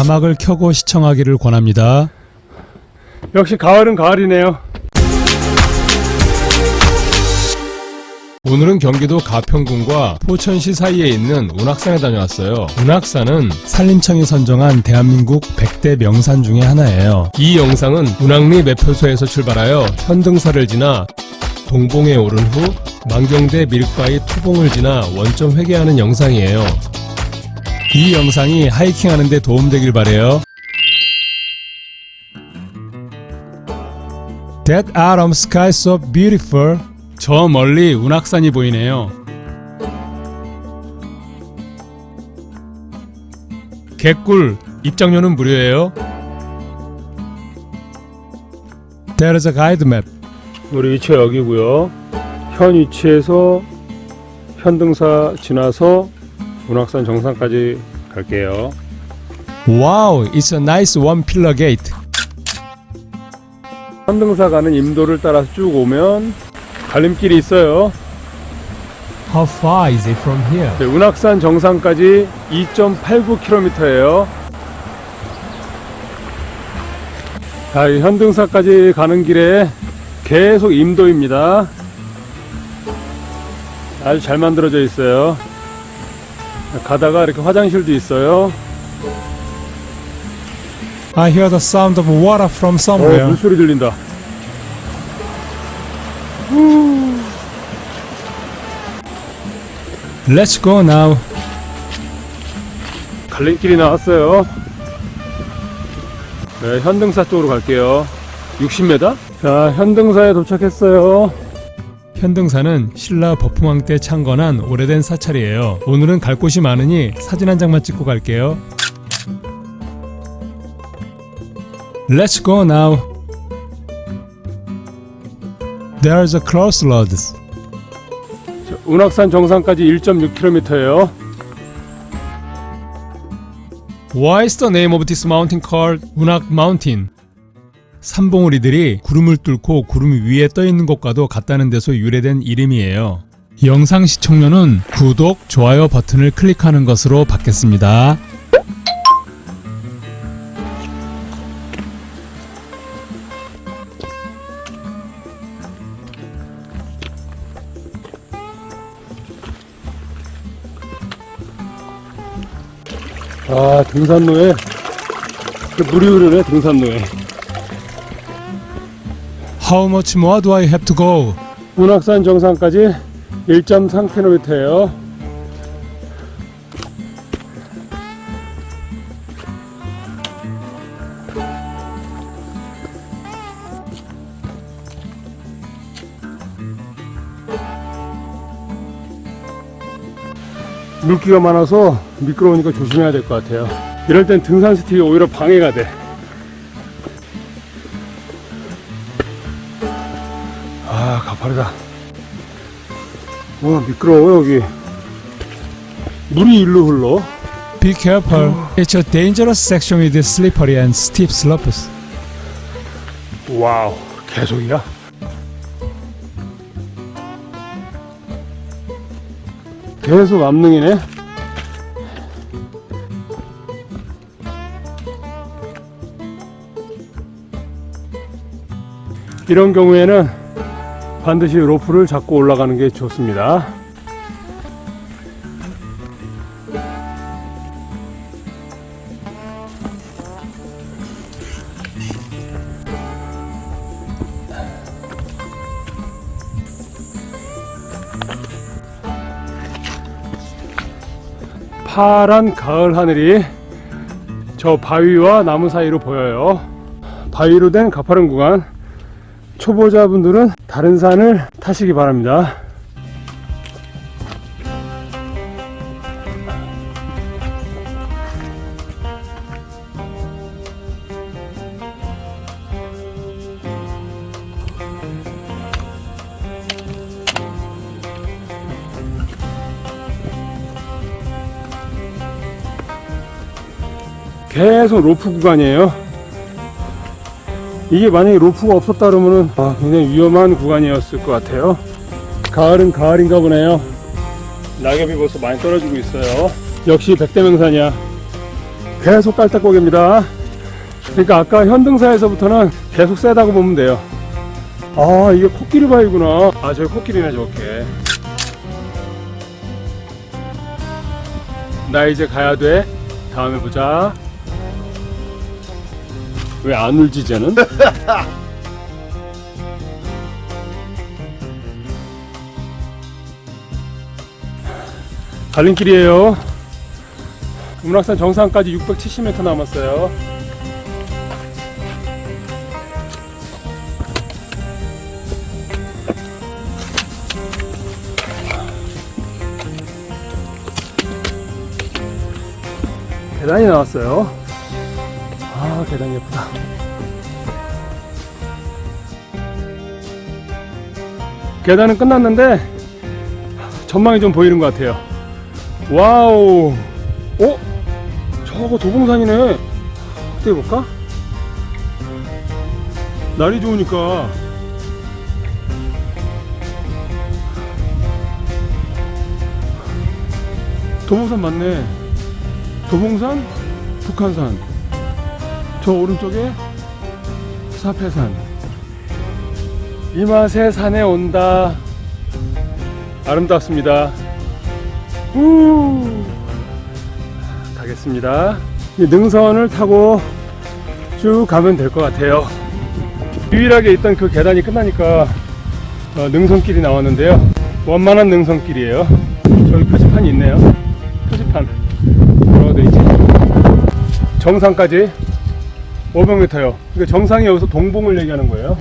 자막을 켜고 시청하기를 권합니다. 역시 가을은 가을이네요. 오늘은 경기도 가평군과 포천시 사이에 있는 운악산에 다녀왔어요. 운악산은 산림청이 선정한 대한민국 100대 명산 중에 하나예요. 이 영상은 운악리 매표소에서 출발하여 현등사를 지나 동봉에 오른 후 만경대 밀과의 토봉을 지나 원점 회귀하는 영상이에요. 이 영상이 하이킹 하는 데 도움되길 바래요. That autumn sky so beautiful. 저 멀리 운악산이 보이네요. 개꿀 입장료는 무료예요. There is a guide map. 우리 위치가 여기고요. 현 위치에서 현등사 지나서 운악산 정상까지 갈게요. Wow, it's a nice one pillar gate. 현등사 가는 임도를 따라서 쭉 오면 갈림길이 있어요. How far is it from here? 네, 운악산 정상까지 2.89km예요. 자, 이 현등사까지 가는 길에 계속 임도입니다. 아주 잘 만들어져 있어요. 가다가 이렇게 화장실도 있어요. I hear the sound of water from 어, somewhere. 물소리 들린다. Let's go now. 갈림길이 나왔어요. 네, 현등사 쪽으로 갈게요. 60m? 자, 현등사에 도착했어요. 현등사는 신라 버풍왕 때 창건한 오래된 사찰이에요. 오늘은 갈 곳이 많으니 사진 한 장만 찍고 갈게요. Let's go now. There's a crossroads. 자, 운악산 정상까지 1.6km예요. Why is the name of this mountain called 운악 Mountain? 산봉우리들이 구름을 뚫고 구름 위에 떠 있는 것과도 같다는 데서 유래된 이름이에요. 영상 시청료는 구독, 좋아요 버튼을 클릭하는 것으로 받겠습니다. 아, 등산로에 그 물이 흐르네, 등산로에. How much more do I have to go? 운악산 정상까지 1.3km예요. 물기가 많아서 미끄러우니까 조심해야 될 것 같아요. 이럴 땐 등산 스틱이 오히려 방해가 돼. 아, 가파르다. 와, 미끄러워, 여기. 물이 일로 흘러. Be careful. It's a dangerous section with slippery and steep slopes. 와우, 계속이야? 계속 암릉이네. 이런 경우에는 반드시 로프를 잡고 올라가는 게 좋습니다. 파란 가을 하늘이 저 바위와 나무 사이로 보여요. 바위로 된 가파른 구간. 초보자분들은 다른 산을 타시기 바랍니다. 계속 로프 구간이에요. 이게 만약에 로프가 없었다 그러면은 아, 굉장히 위험한 구간이었을 것 같아요. 가을은 가을인가 보네요. 낙엽이 벌써 많이 떨어지고 있어요. 역시 백대명산이야. 계속 깔딱고개입니다. 그러니까 아까 현등사에서부터는 계속 세다고 보면 돼요. 아 이게 코끼리 바위구나. 아 저기 코끼리네 저렇게. 나 이제 가야 돼. 다음에 보자. 왜 안 울지 쟤는? 갈림길이에요. 문학산 정상까지 670m 남았어요. 계단이 나왔어요. 아, 계단 예쁘다. 계단은 끝났는데 전망이 좀 보이는 것 같아요. 와우. 어? 저거 도봉산이네. 어떻게 볼까? 날이 좋으니까. 도봉산 맞네. 도봉산, 북한산. 저 오른쪽에 사패산. 이 맛에 산에 온다. 아름답습니다. 우 가겠습니다. 이 능선을 타고 쭉 가면 될 것 같아요. 유일하게 있던 그 계단이 끝나니까 어, 능선길이 나왔는데요. 원만한 능선길이에요. 저기 표지판이 있네요. 표지판? 정상까지 500m요. 그러니까 정상이 여기서 동봉을 얘기하는 거예요.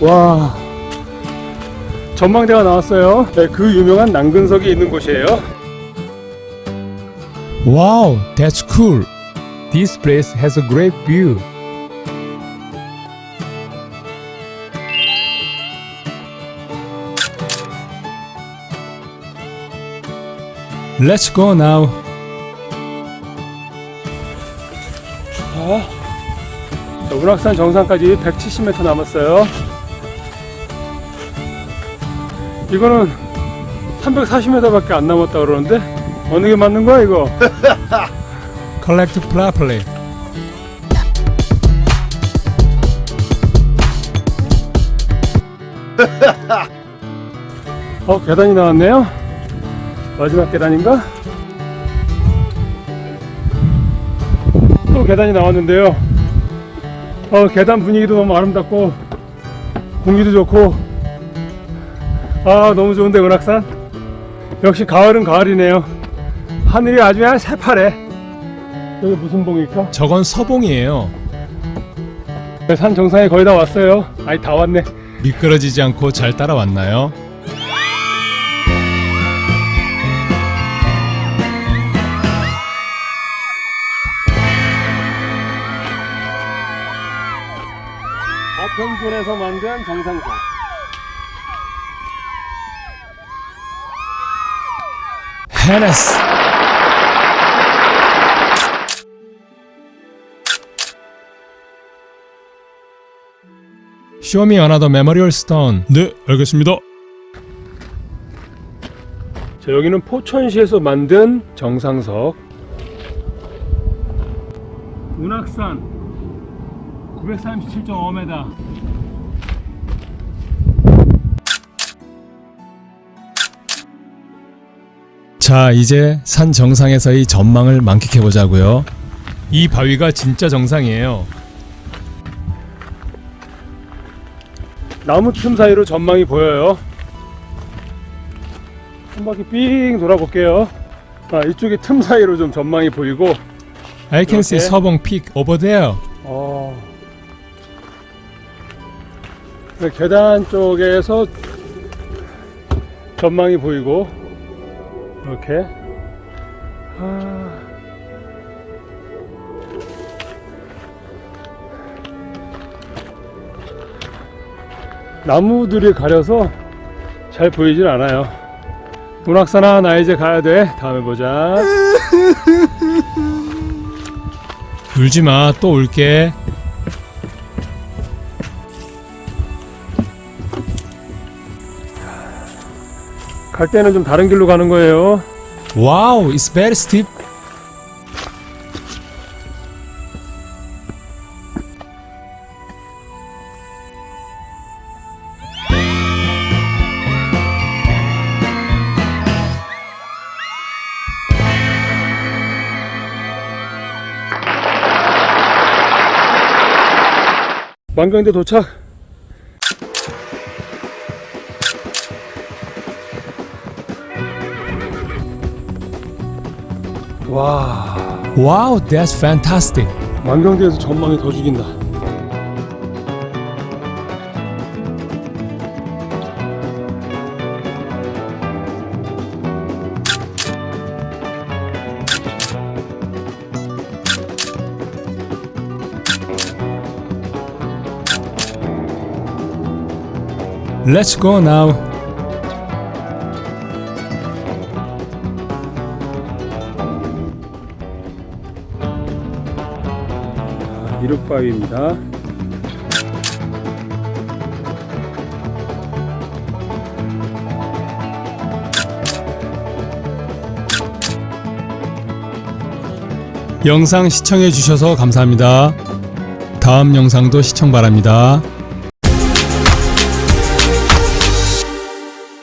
와 전망대가 나왔어요. 네, 그 유명한 남근석이 있는 곳이에요. Wow, that's cool. This place has a great view. Let's go now. 자, 운악산 정상까지 170m 남았어요. 이거는 340m밖에 안 남았다 그러는데 어느 게 맞는 거야 이거? Collect properly. 어 계단이 나왔네요. 마지막 계단인가? 또 계단이 나왔는데요. 어 계단 분위기도 너무 아름답고 공기도 좋고 아 너무 좋은데 은악산 역시 가을은 가을이네요. 하늘이 아주 그냥 새파래. 여기 무슨 봉일까? 저건 서봉이에요. 산 정상에 거의 다 왔어요. 아니 다 왔네. 미끄러지지 않고 잘 따라왔나요? 가평군에서 만든 정상산. 헤네스. Show me another memorial stone. 네, 알겠습니다. 자, 여기는 포천시에서 만든 정상석. 운악산 937.5m. 자, 이제 산 정상에서의 전망을 만끽해 보자고요. 이 바위가 진짜 정상이에요. 나무 틈 사이로 전망이 보여요. 한 바퀴 삥 돌아볼게요. 아, 이쪽에 틈 사이로 좀 전망이 보이고, I can see 이렇게? 서봉 peak over there. 어. 네, 계단 쪽에서 전망이 보이고 이렇게 아. 나무들이 가려서 잘 보이질 않아요. 문학산아 나 이제 가야 돼. 다음에 보자. 울지 마. 또 올게. 갈 때는 좀 다른 길로 가는 거예요. 와우, it's very steep. 만경대 도착. 와, 와우, that's fantastic. 만경대에서 전망이 더 죽인다. Let's go now. 미륵바위입니다. 영상 시청해 주셔서 감사합니다. 다음 영상도 시청 바랍니다.